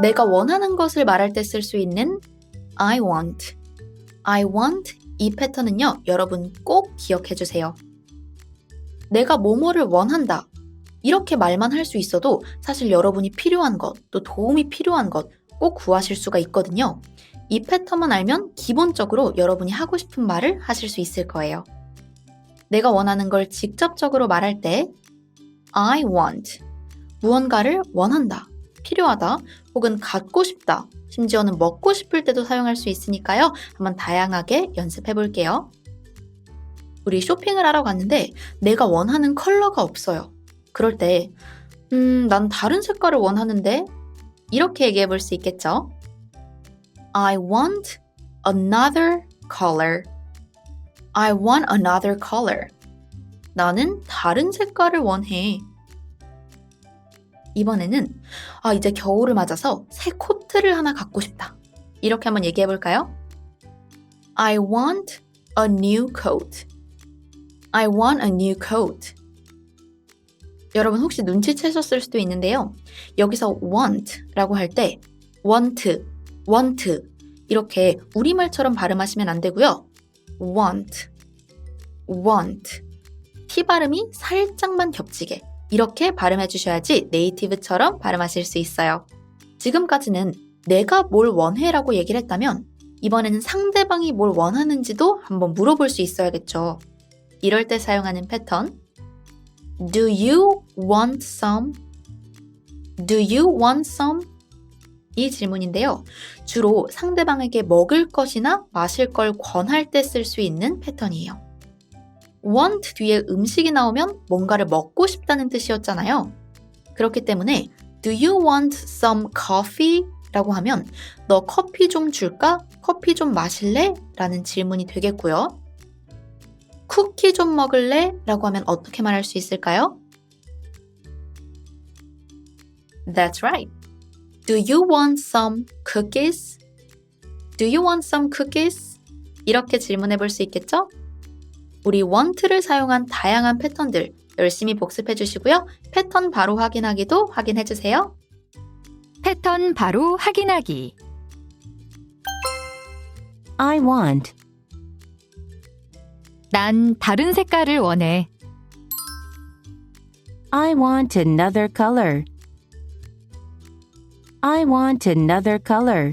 내가 원하는 것을 말할 때 쓸 수 있는 I want. I want 이 패턴은요, 여러분 꼭 기억해 주세요. 내가 뭐뭐를 원한다. 이렇게 말만 할 수 있어도 사실 여러분이 필요한 것, 또 도움이 필요한 것 꼭 구하실 수가 있거든요. 이 패턴만 알면 기본적으로 여러분이 하고 싶은 말을 하실 수 있을 거예요. 내가 원하는 걸 직접적으로 말할 때 I want 무언가를 원한다, 필요하다, 혹은 갖고 싶다, 심지어는 먹고 싶을 때도 사용할 수 있으니까요. 한번 다양하게 연습해 볼게요. 우리 쇼핑을 하러 갔는데 내가 원하는 컬러가 없어요. 그럴 때, 음, 난 다른 색깔을 원하는데? 이렇게 얘기해 볼 수 있겠죠? I want another color. I want another color. 나는 다른 색깔을 원해. 이번에는 아, 이제 겨울을 맞아서 새 코트를 하나 갖고 싶다. 이렇게 한번 얘기해 볼까요? I want a new coat. I want a new coat. 여러분 혹시 눈치채셨을 수도 있는데요. 여기서 want라고 할 때 want, want 이렇게 우리말처럼 발음하시면 안 되고요. want, want T 발음이 살짝만 겹치게 이렇게 발음해 주셔야지 네이티브처럼 발음하실 수 있어요. 지금까지는 내가 뭘 원해 라고 얘기를 했다면 이번에는 상대방이 뭘 원하는지도 한번 물어볼 수 있어야겠죠. 이럴 때 사용하는 패턴 Do you want some? Do you want some? 이 질문인데요. 주로 상대방에게 먹을 것이나 마실 걸 권할 때 쓸 수 있는 패턴이에요. Want 뒤에 음식이 나오면 뭔가를 먹고 싶다는 뜻이었잖아요. 그렇기 때문에 Do you want some coffee? 라고 하면 너 커피 좀 줄까? 커피 좀 마실래? 라는 질문이 되겠고요. 쿠키 좀 먹을래? 라고 하면 어떻게 말할 수 있을까요? That's right. Do you want some cookies? Do you want some cookies? 이렇게 질문해 볼 수 있겠죠? 우리 want를 사용한 다양한 패턴들 열심히 복습해 주시고요. 패턴 바로 확인하기도 확인해 주세요. 패턴 바로 확인하기. I want. 난 다른 색깔을 원해. I want another color. I want another color.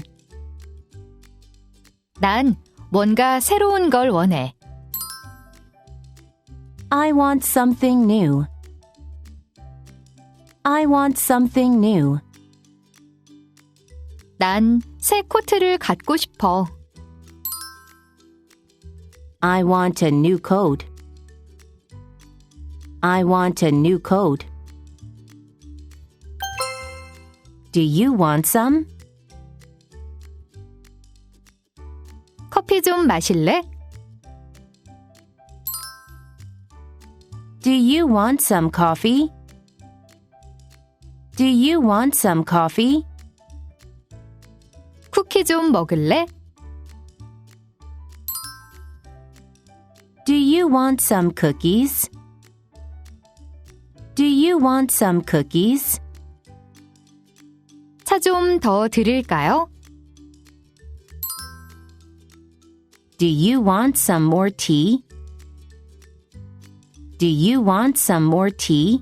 난 뭔가 새로운 걸 원해. I want something new. I want something new. 난 새 코트를 갖고 싶어. I want a new coat. I want a new coat. Do you want some? 커피 좀 마실래? Do you want some coffee? Do you want some coffee? 쿠키 좀 먹을래? Do you want some cookies? Do you want some cookies? 차 좀 더 드릴까요? Do you want some more tea? Do you want some more tea?